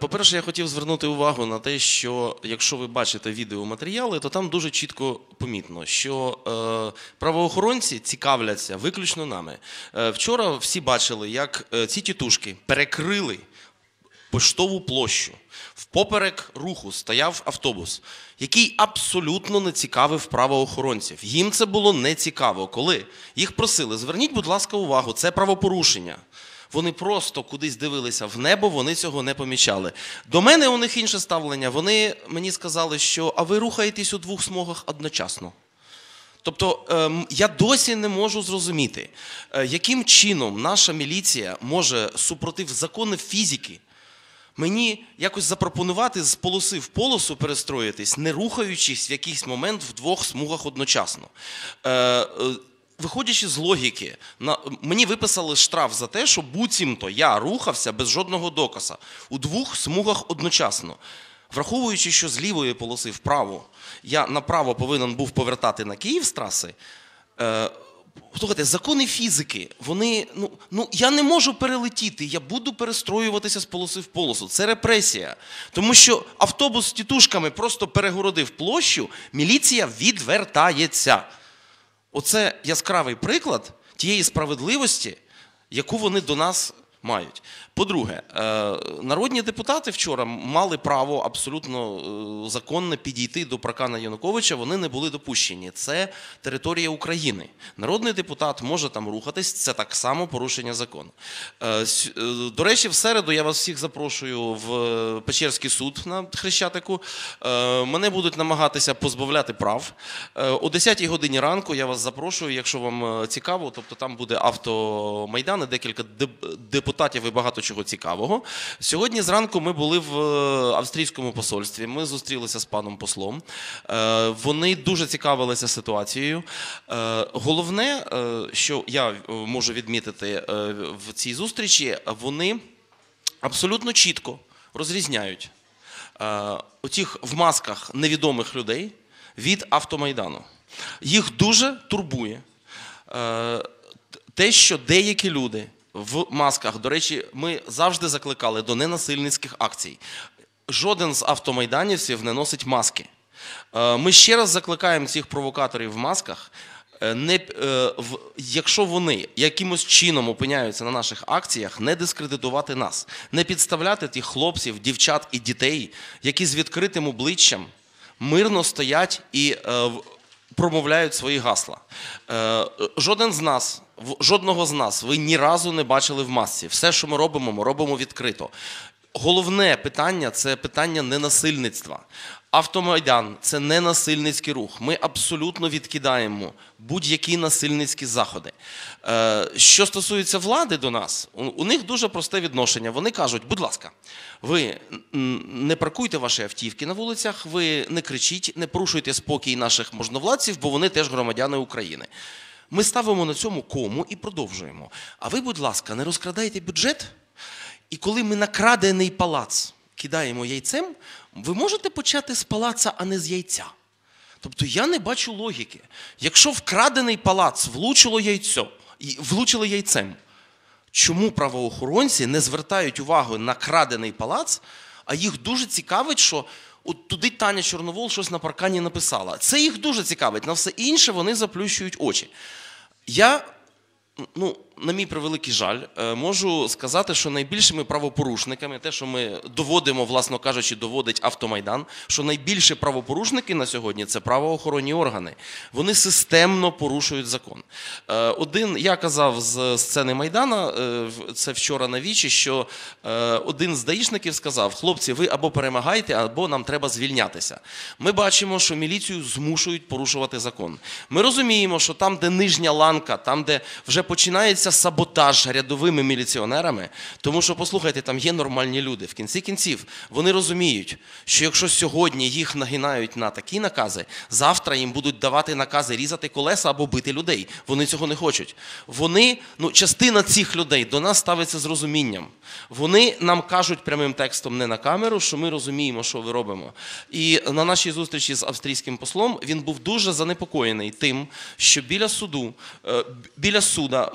По-перше, я хотів звернути увагу на те, що якщо ви бачите відеоматеріали, то там дуже чітко помітно, що е, правоохоронці цікавляться виключно нами. Е, вчора всі бачили, як е, ці тітушки перекрили поштову площу. Впоперек руху стояв автобус, який абсолютно не цікавив правоохоронців. Їм це було не цікаво. Коли їх просили, зверніть, будь ласка, увагу, це правопорушення. Вони просто кудись дивилися в небо, вони цього не помічали. До мене у них інше ставлення. Вони мені сказали, що а ви рухаєтесь у двох смугах одночасно. Тобто ем, я досі не можу зрозуміти, е, яким чином наша міліція може супротив законів фізики мені якось запропонувати з полоси в полосу перестроїтись, не рухаючись в якийсь момент в двох смугах одночасно. Виходячи з логіки, на, мені виписали штраф за те, що буцімто я рухався без жодного доказу у двох смугах одночасно. Враховуючи, що з лівої полоси вправо я направо повинен був повертати на Київ з траси, е, Слухайте, закони фізики, вони. Ну, ну я не можу перелетіти, я буду перестроюватися з полоси в полосу. Це репресія. Тому що автобус з тітушками просто перегородив площу, міліція відвертається. Оце яскравий приклад тієї справедливості, яку вони до нас мають. По-друге, е, народні депутати вчора мали право абсолютно е, законне підійти до Прокана Януковича. Вони не були допущені. Це територія України. Народний депутат може там рухатись. Це так само порушення закону. Е, До речі, в середу я вас всіх запрошую в Печерський суд на Хрещатику. Мене будуть намагатися позбавляти прав. О 10-й годині ранку я вас запрошую, якщо вам цікаво. Тобто там буде автомайдан, і декілька деп- депутатів і багато чого цікавого. Сьогодні зранку ми були в е, австрійському посольстві. Ми зустрілися з паном послом. Е, Вони дуже цікавилися ситуацією. Е, Головне, що я можу відмітити в цій зустрічі, вони абсолютно чітко розрізняють е, в масках невідомих людей від автомайдану. Їх дуже турбує те, що деякі люди в масках, до речі, ми завжди закликали до ненасильницьких акцій. Жоден з автомайданівців не носить маски. Е, Ми ще раз закликаємо цих провокаторів в масках. е, Не, е, якщо вони якимось чином опиняються на наших акціях, не дискредитувати нас, не підставляти тих хлопців, дівчат і дітей, які з відкритим обличчям мирно стоять і промовляють свої гасла. Жоден з нас, жодного з нас ви ні разу не бачили в масці. Все, що ми робимо, ми робимо відкрито. Головне питання це питання ненасильництва. Автомайдан це не насильницький рух. Ми абсолютно відкидаємо будь-які насильницькі заходи. Е, Що стосується влади до нас, у- у них дуже просте відношення. Вони кажуть, будь ласка, ви не паркуйте ваші автівки на вулицях, ви не кричіть, не порушуйте спокій наших можновладців, бо вони теж громадяни України. Ми ставимо на цьому кому і продовжуємо. А ви, будь ласка, не розкрадайте бюджет. І коли ми на крадений палац кидаємо яйцем, ви можете почати з палаца, а не з яйця. Тобто я не бачу логіки. Якщо вкрадений палац влучило яйцо, влучило яйцем, чому правоохоронці не звертають увагу на крадений палац, а їх дуже цікавить, що от туди Таня Чорновол щось на паркані написала. Це їх дуже цікавить. На все інше вони заплющують очі. Я ну, на мій превеликий жаль, е, можу сказати, що найбільшими правопорушниками, те, що ми доводимо, власно кажучи, доводить автомайдан, що найбільші правопорушники на сьогодні це правоохоронні органи. Вони системно порушують закон. Е, Один я казав з сцени Майдана, е, це вчора на вічі, що один з даїшників сказав: хлопці, ви або перемагаєте, або нам треба звільнятися. Ми бачимо, що міліцію змушують порушувати закон. Ми розуміємо, що там, де нижня ланка, там, де вже починається саботаж рядовими міліціонерами, тому що, послухайте, там є нормальні люди. В кінці кінців вони розуміють, що якщо сьогодні їх нагинають на такі накази, завтра їм будуть давати накази різати колеса або бити людей. Вони цього не хочуть. Вони, ну, частина цих людей до нас ставиться з розумінням. Вони нам кажуть прямим текстом не на камеру, що ми розуміємо, що ви робимо. І на нашій зустрічі з австрійським послом він був дуже занепокоєний тим, що біля суду, е, біля суда.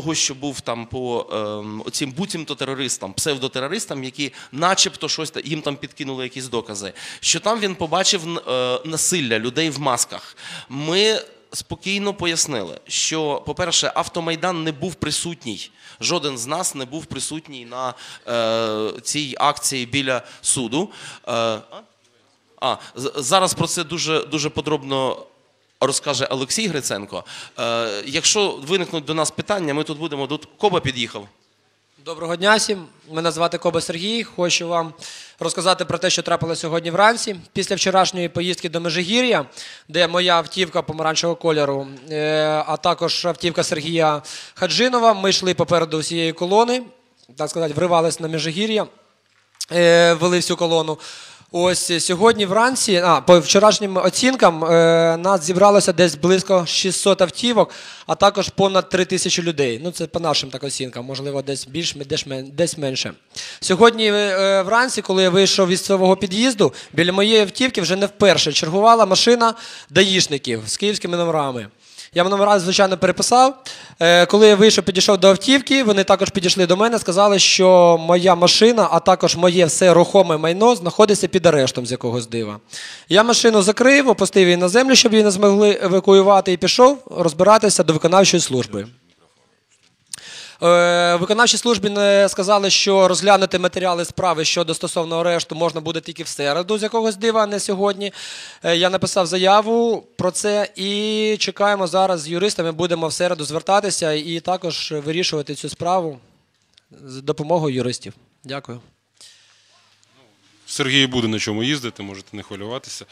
Е, того, що був там по ем, оцім буцімто терористам, псевдотерористам, які, начебто, щось їм там підкинули якісь докази. Що там він побачив е, насилля людей в масках. Ми спокійно пояснили, що, по-перше, автомайдан не був присутній. Жоден з нас не був присутній на е, цій акції біля суду. Е? А, зараз про це дуже, дуже подробно розкаже Олексій Гриценко. Е, якщо виникнуть до нас питання, ми тут будемо. Тут Коба під'їхав. Доброго дня всім. Мене звати Коба Сергій. Хочу вам розказати про те, що трапилося сьогодні вранці. Після вчорашньої поїздки до Межигір'я, де моя автівка помаранчевого кольору, е, а також автівка Сергія Хаджинова. Ми йшли попереду всієї колони, так сказати, вривались на Межигір'я, е, вели всю колону. Ось е, сьогодні вранці, а по вчорашнім оцінкам, е, нас зібралося десь близько 600 автівок, а також понад 3 тисячі людей. Ну це по нашим так оцінкам, можливо, десь більш, десь, менше. Сьогодні е, вранці, коли я вийшов від свого під'їзду, біля моєї автівки вже не вперше чергувала машина даїшників з київськими номерами. Я номера, звичайно, переписав. Е, Коли я вийшов, підійшов до автівки, вони також підійшли до мене, сказали, що моя машина, а також моє все рухоме майно знаходиться під арештом з якогось дива. Я машину закрив, опустив її на землю, щоб її не змогли евакуювати, і пішов розбиратися до виконавчої служби. Е, Виконавчій службі не сказали, що розглянути матеріали справи щодо стосовно арешту можна буде тільки в середу з якогось дива, а не сьогодні. Е, Я написав заяву про це і чекаємо зараз з юристами. Будемо в середу звертатися і також вирішувати цю справу з допомогою юристів. Дякую. Сергій буде на чому їздити, можете не хвилюватися.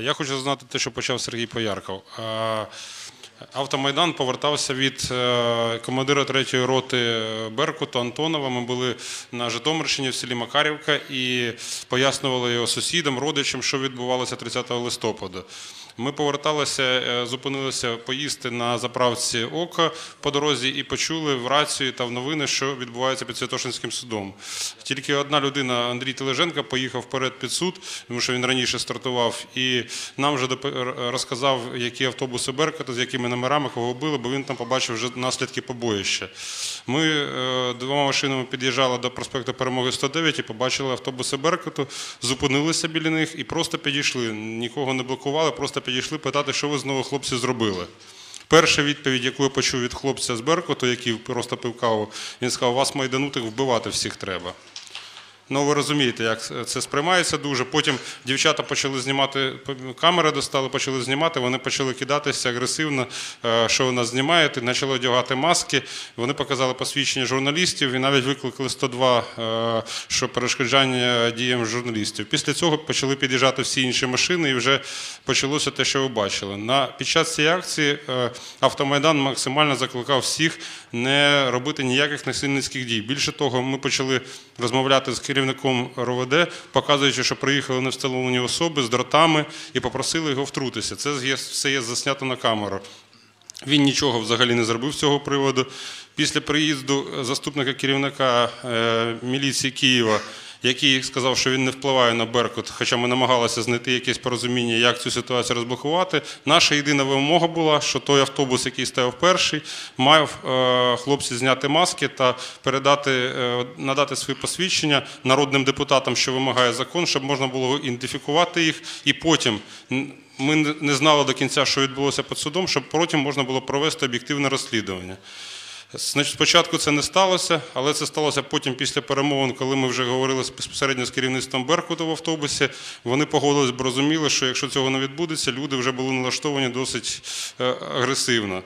Я хочу знати те, що почав Сергій Поярков. Автомайдан повертався від е, командира третьої роти Беркута Антонова. Ми були на Житомирщині в селі Макарівка і пояснювали його сусідам, родичам, що відбувалося 30 листопада. Ми поверталися, е, зупинилися поїсти на заправці Ока по дорозі і почули в рацію та в новини, що відбувається під Святошинським судом. Тільки одна людина, Андрій Тележенко, поїхав вперед під суд, тому що він раніше стартував, і нам вже розказав, які автобуси Беркута, з якими номерами кого били, бо він там побачив вже наслідки побоїща. Ми е, двома машинами під'їжджали до проспекту Перемоги 109 і побачили автобуси Беркуту, зупинилися біля них і просто підійшли. Нікого не блокували, просто підійшли питати, що ви знову хлопці зробили. Перша відповідь, яку я почув від хлопця з Беркуту, який просто пив каву, він сказав, вас майданутих вбивати всіх треба. Ну, ви розумієте, як це сприймається дуже. Потім дівчата почали знімати, камери достали, почали знімати, вони почали кидатися агресивно, е, що ви нас знімаєте, почали одягати маски. Вони показали посвідчення журналістів і навіть викликали 102, е, що перешкоджання діям журналістів. Після цього почали під'їжджати всі інші машини, і вже почалося те, що ви бачили. На, під час цієї акції е, автомайдан максимально закликав всіх не робити ніяких насильницьких дій. Більше того, ми почали розмовляти з керівником РОВД, показуючи, що приїхали невстановлені особи з дротами і попросили його втрутися. Це все є заснято на камеру. Він нічого взагалі не зробив з цього приводу. Після приїзду заступника керівника е, міліції Києва, який сказав, що він не впливає на Беркут, хоча ми намагалися знайти якесь порозуміння, як цю ситуацію розблокувати. Наша єдина вимога була, що той автобус, який стояв перший, мав е, хлопці зняти маски та передати, е, надати свої посвідчення народним депутатам, що вимагає закон, щоб можна було ідентифікувати їх, і потім. ми не- знали до кінця, що відбулося під судом, щоб потім можна було провести об'єктивне розслідування. Спочатку це не сталося, але це сталося потім після перемовин, коли ми вже говорили безпосередньо з керівництвом Беркуту в автобусі. Вони погодились, бо розуміли, що якщо цього не відбудеться, люди вже були налаштовані досить е, агресивно.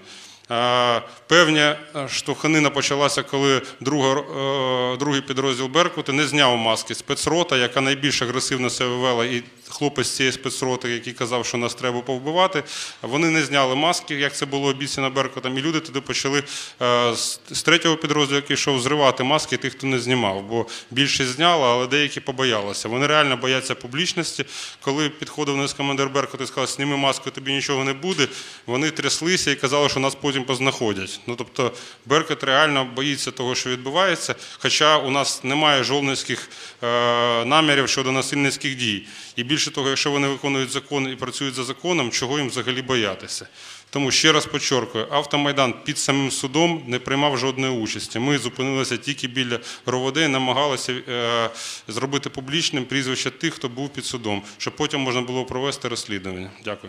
Певня е, штовханина почалася, коли друга, е, другий підрозділ Беркута не зняв маски. Спецрота, яка найбільш агресивно себе вела, і хлопець цієї спецроти, який казав, що нас треба повбивати, вони не зняли маски, як це було обіцяно Беркутом, і люди туди почали е, з третього підрозділу, який йшов зривати маски тих, хто не знімав, бо більшість зняли, але деякі побоялися. Вони реально бояться публічності. Коли підходив нас командир Беркута і сказав, сніми маску, тобі нічого не буде, вони тряслися і казали, що нас потім потім познаходять. Ну тобто Беркут реально боїться того, що відбувається, хоча у нас немає жовницьких е, намірів щодо насильницьких дій. І більше того, якщо вони виконують закон і працюють за законом, чого їм взагалі боятися? Тому ще раз подчеркую, автомайдан під самим судом не приймав жодної участі. Ми зупинилися тільки біля роводи, намагалися е, зробити публічним прізвище тих, хто був під судом, щоб потім можна було провести розслідування. Дякую.